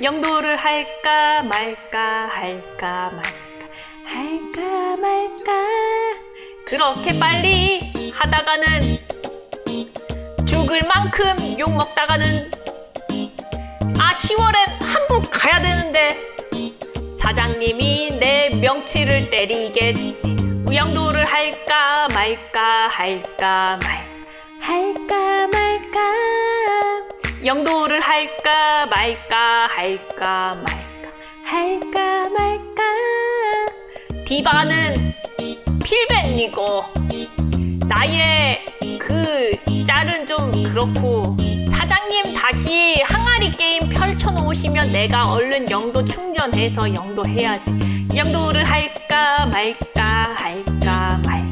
영도를 할까 말까 할까 말까 할까 말까. 그렇게 빨리 하다가는 죽을 만큼 욕 먹다가는 아 10월엔 한국 가야 되는데 사장님이 내 명치를 때리겠지. 우영도를 할까 말까 할까 말 할까 영도를 할까 말까 할까 말까 할까 말까. 디바는 필벤이고 나의 그 짤은 좀 그렇고 사장님 다시 항아리 게임 펼쳐놓으시면 내가 얼른 영도 충전해서 영도 해야지. 영도를 할까 말까 할까 말까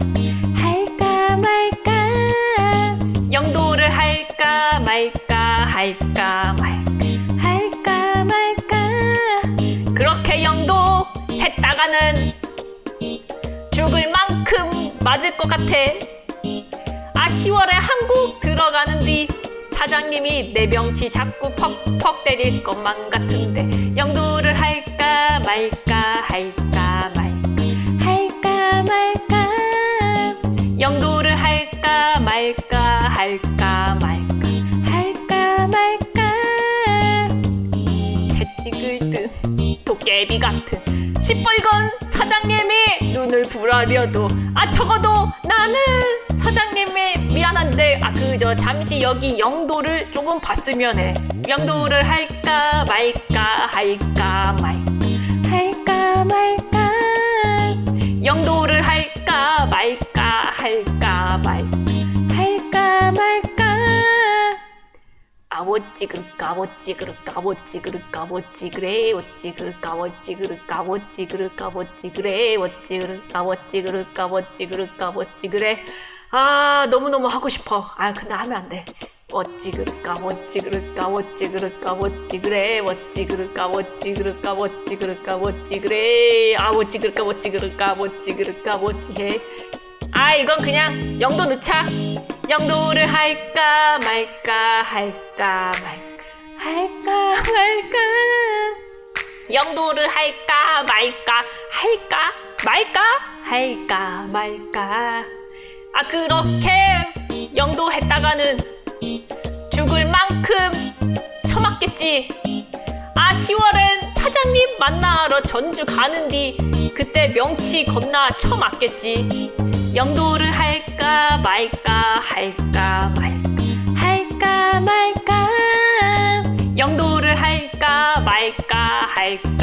할까 말까. 영도를 할까 말까 할까 말까 할까 말까. 그렇게 영도 했다가는 죽을 만큼 맞을 것 같아. 아 10월에 한국 들어가는 뒤 사장님이 내 명치 자꾸 퍽퍽 때릴 것만 같은데 영도를 할까 말까 할까 말까 할까 말까. 영도를 할까 말까 할까 말까 든 도깨비 같은 시뻘건 사장님이 눈을 부라려도 아 적어도 나는 사장님이 미안한데 아 그저 잠시 여기 영도를 조금 봤으면 해 영도를 할까 말까 할까 말까 아워찌 그릇까 아워찌 그래 어찌 그릇까 아워찌 그릇까 아워찌 그릇까 아워찌 그래 아 너무너무 하고 싶어 아 근데 하면 안돼 어찌 그럴까 어찌 그럴까 어찌 그럴까 어찌 그래 어찌 그럴까 어찌 그럴까 어찌 그럴까 어찌 그래 아 이건 그냥 영도 넣자 영도를 할까 말까 할까 말까 할까 말까 영도를 할까 말까 할까 말까 할까 말까 아 그렇게 영도 했다가는 죽을 만큼 처맞겠지. 아 10월엔 사장님 만나러 전주 가는디 그때 명치 겁나 처맞겠지. 영도를 할 까 말까 할까 말까 할까 말까 영도를 할까 말까 할까